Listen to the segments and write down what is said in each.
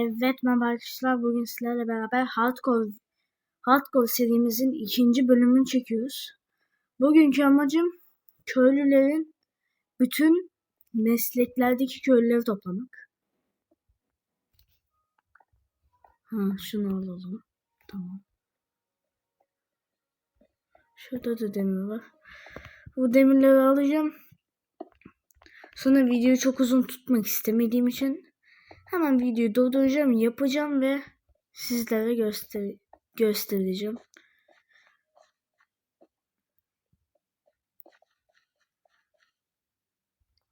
Evet merhaba arkadaşlar bugün sizlerle beraber Hardcore Hardcore serimizin ikinci bölümünü çekiyoruz. Bugünkü amacım köylülerin bütün mesleklerdeki köylüleri toplamak. Ha şunu alalım. Tamam. Şurada da demir var. Bu demirleri alacağım. Sonra videoyu çok uzun tutmak istemediğim için Hemen videoyu durduracağım, yapacağım ve sizlere göster göstereceğim.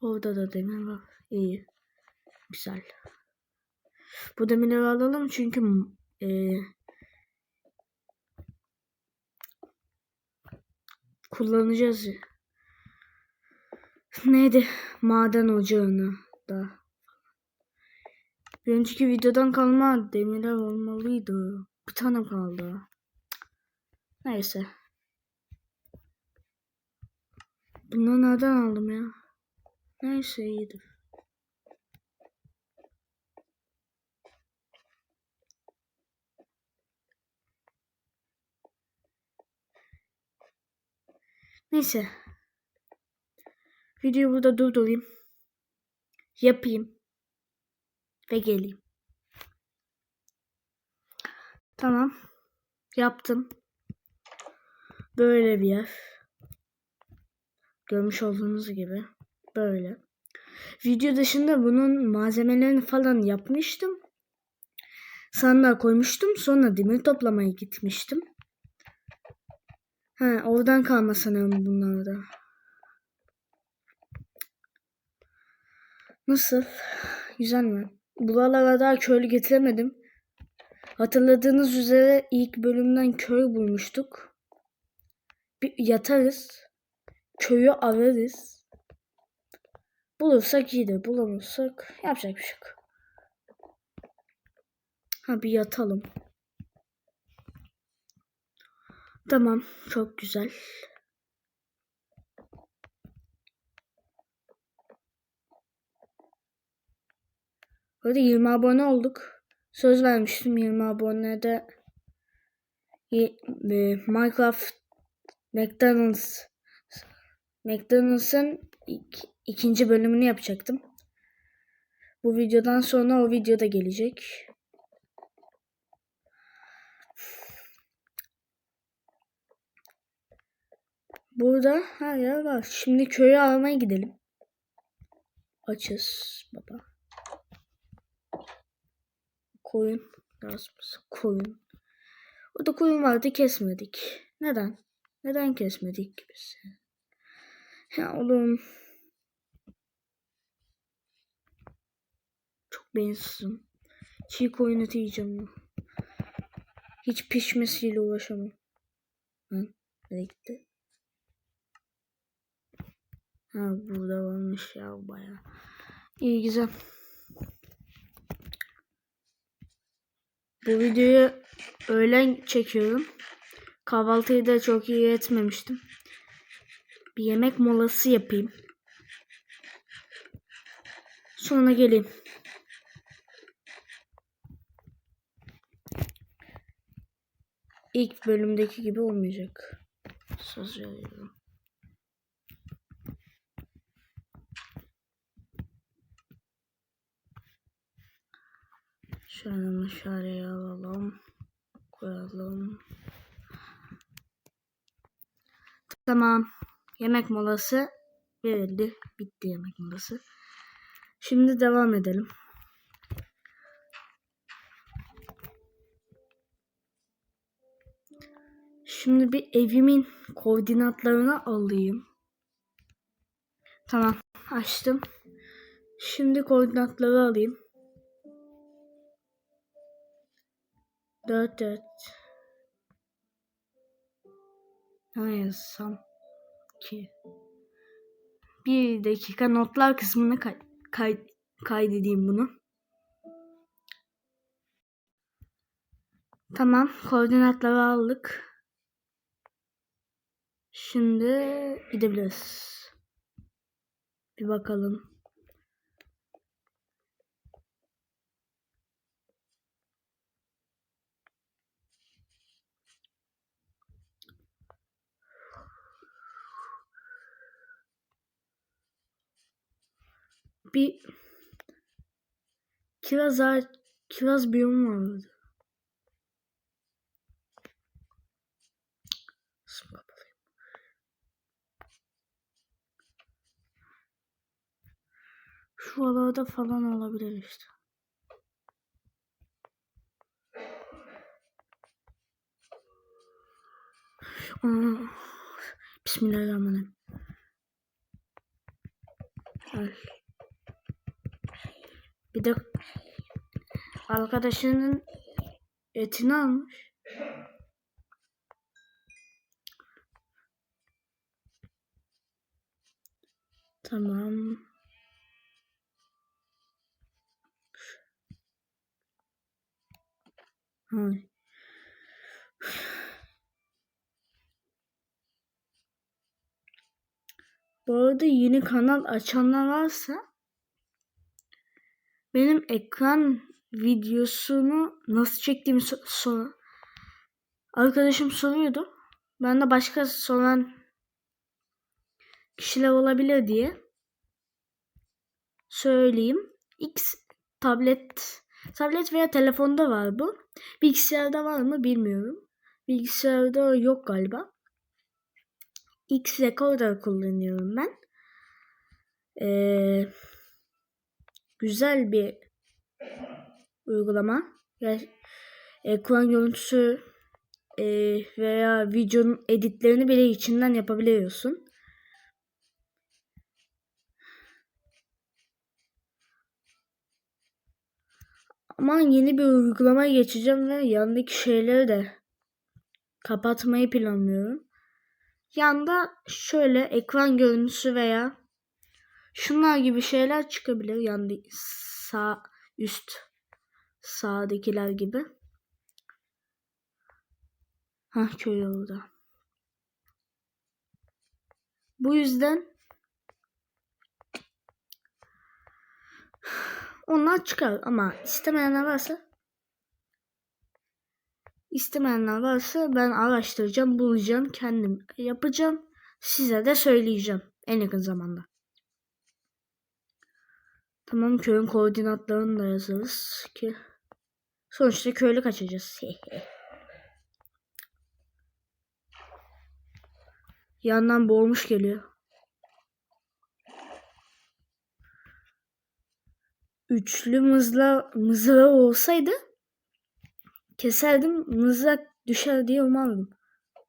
Orada da demir var. İyi. Güzel. Bu demirleri alalım çünkü e, kullanacağız. Neydi? Maden ocağını da bir önceki videodan kalma demirler olmalıydı. Bir tane kaldı. Neyse. Bunu nereden aldım ya? Neyse iyidir. Neyse. Videoyu burada durdurayım. Yapayım ve geleyim. Tamam. Yaptım. Böyle bir yer. Görmüş olduğunuz gibi. Böyle. Video dışında bunun malzemelerini falan yapmıştım. Sandığa koymuştum. Sonra demir toplamaya gitmiştim. Ha, oradan kalma sanırım bunlar da. Nasıl? Güzel mi? Buralara daha köylü getiremedim. Hatırladığınız üzere ilk bölümden köy bulmuştuk. Bir yatarız. Köyü ararız. Bulursak iyidir. Bulamazsak yapacak bir şey yok. Ha bir yatalım. Tamam. Çok güzel. Böyle 20 abone olduk. Söz vermiştim 20 abonede e, Minecraft McDonald's McDonald's'ın ik, ikinci bölümünü yapacaktım. Bu videodan sonra o video da gelecek. Burada her yer var. Şimdi köyü almaya gidelim. Açız baba. Koyun yazmış. Koyun. Orada koyun vardı kesmedik. Neden? Neden kesmedik biz? Ya oğlum. Çok beynsizim. Çiğ koyun eti yiyeceğim. Hiç pişmesiyle uğraşamam. Hı? Nereye gitti? Ha burada varmış ya baya. İyi güzel. Bu videoyu öğlen çekiyorum. Kahvaltıyı da çok iyi etmemiştim. Bir yemek molası yapayım. Sonra geleyim. İlk bölümdeki gibi olmayacak. Söz veriyorum. Şöyle meşaleyi alalım. Koyalım. Tamam. Yemek molası verildi. Bitti yemek molası. Şimdi devam edelim. Şimdi bir evimin koordinatlarını alayım. Tamam açtım. Şimdi koordinatları alayım. 4 4 Ne yazsam ki? Bir dakika notlar kısmını kay kay kaydedeyim bunu. Tamam koordinatları aldık. Şimdi gidebiliriz. Bir bakalım. Bir kiraz ağaç, kiraz biyomu vardı. Şuralarda falan olabilir işte. Bismillahirrahmanirrahim. Ay. Bir de arkadaşının etini almış. Tamam. Hay. Bu arada yeni kanal açanlar varsa benim ekran videosunu nasıl çektiğimi so- sor. Arkadaşım soruyordu. Ben de başka soran kişiler olabilir diye söyleyeyim. X tablet tablet veya telefonda var bu. Bilgisayarda var mı bilmiyorum. Bilgisayarda yok galiba. X Recorder kullanıyorum ben. Ee, güzel bir uygulama. Yani, ekran görüntüsü e, veya videonun editlerini bile içinden yapabiliyorsun. Ama yeni bir uygulamaya geçeceğim ve yandaki şeyleri de kapatmayı planlıyorum. Yanda şöyle ekran görüntüsü veya şunlar gibi şeyler çıkabilir. Yanda sağ üst sağdakiler gibi. Ha köy oldu. Bu yüzden onlar çıkar ama istemeyenler varsa istemeyenler varsa ben araştıracağım, bulacağım, kendim yapacağım. Size de söyleyeceğim en yakın zamanda. Tamam köyün koordinatlarını da yazarız ki sonuçta köylü kaçacağız. Yandan boğulmuş geliyor. Üçlü mızla mızrağı olsaydı keserdim mızrak düşer diye umardım.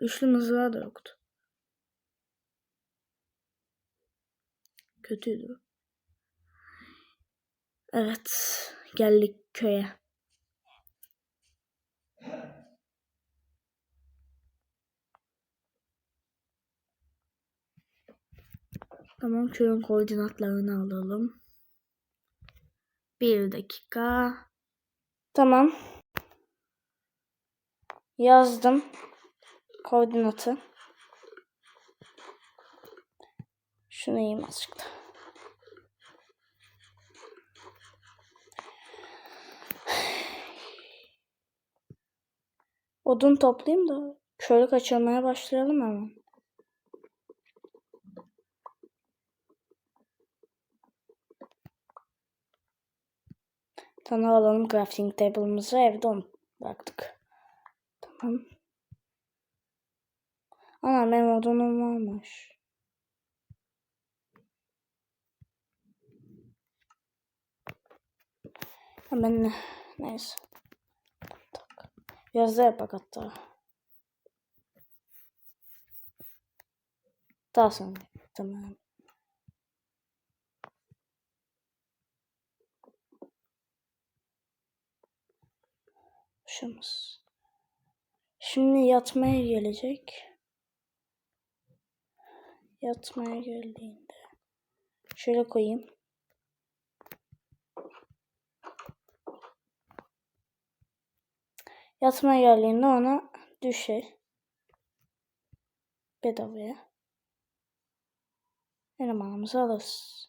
Üçlü mızrağı da yoktu. Kötüydü. Evet, geldik köye. Tamam, köyün koordinatlarını alalım. Bir dakika. Tamam. Yazdım koordinatı. Şunu yiyeyim azıcık da. Odun toplayayım da köylü kaçırmaya başlayalım hemen. Tamam alalım crafting table'ımızı evde onu bıraktık. Tamam. Ana benim odunum varmış. Hemen ne? Neyse. Biraz da yapak hatta. Daha sonra. Tamam. Şumuz. Şimdi yatmaya gelecek. Yatmaya geldiğinde şöyle koyayım. Yatmaya geldiğinde ona düşer. Bedavaya. Elemanımızı alırız.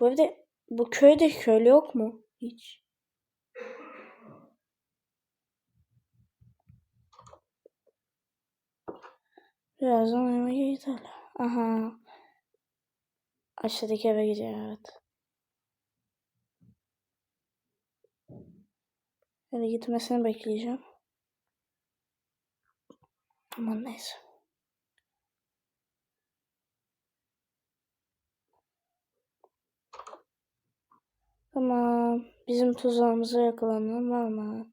Bu evde bu köyde köylü yok mu? Hiç. Birazdan eve gidelim. Aha. Aşağıdaki eve gidiyor evet. Eve gitmesini bekleyeceğim. Aman neyse. Tamam. Bizim tuzağımıza yakalanan var mı?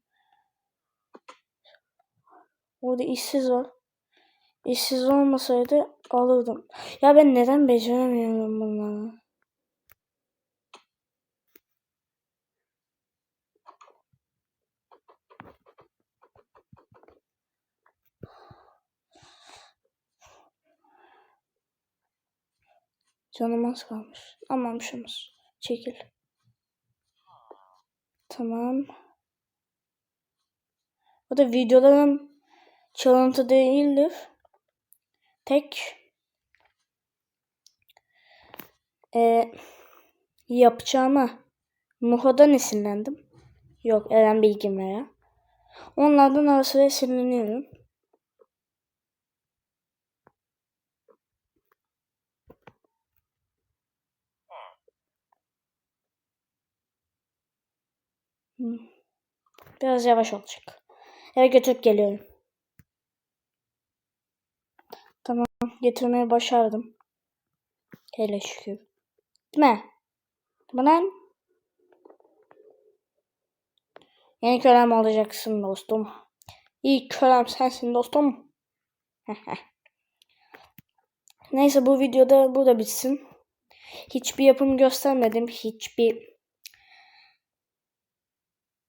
Orada işsiz var. İşsiz olmasaydı alırdım. Ya ben neden beceremiyorum bunları? Canım az kalmış. Aman şumuz. Çekil. Tamam. Bu da videoların çalıntı değildir. Tek e, yapacağıma Muho'dan esinlendim. Yok Eren Bilgin veya. Onlardan ara sıra esinleniyorum. Biraz yavaş olacak. Eve götürüp geliyorum. Tamam. Getirmeyi başardım. Hele şükür. Değil mi? Lan. Yeni kölem olacaksın dostum. İlk kölem sensin dostum. Neyse bu videoda burada bitsin. Hiçbir yapım göstermedim. Hiçbir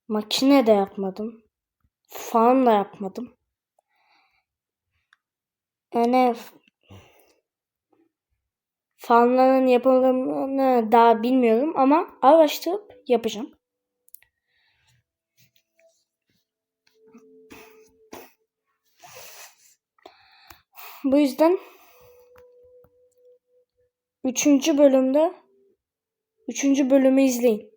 makine de yapmadım. Fan da yapmadım. Yani fanların yapılımını daha bilmiyorum ama araştırıp yapacağım. Bu yüzden üçüncü bölümde üçüncü bölümü izleyin.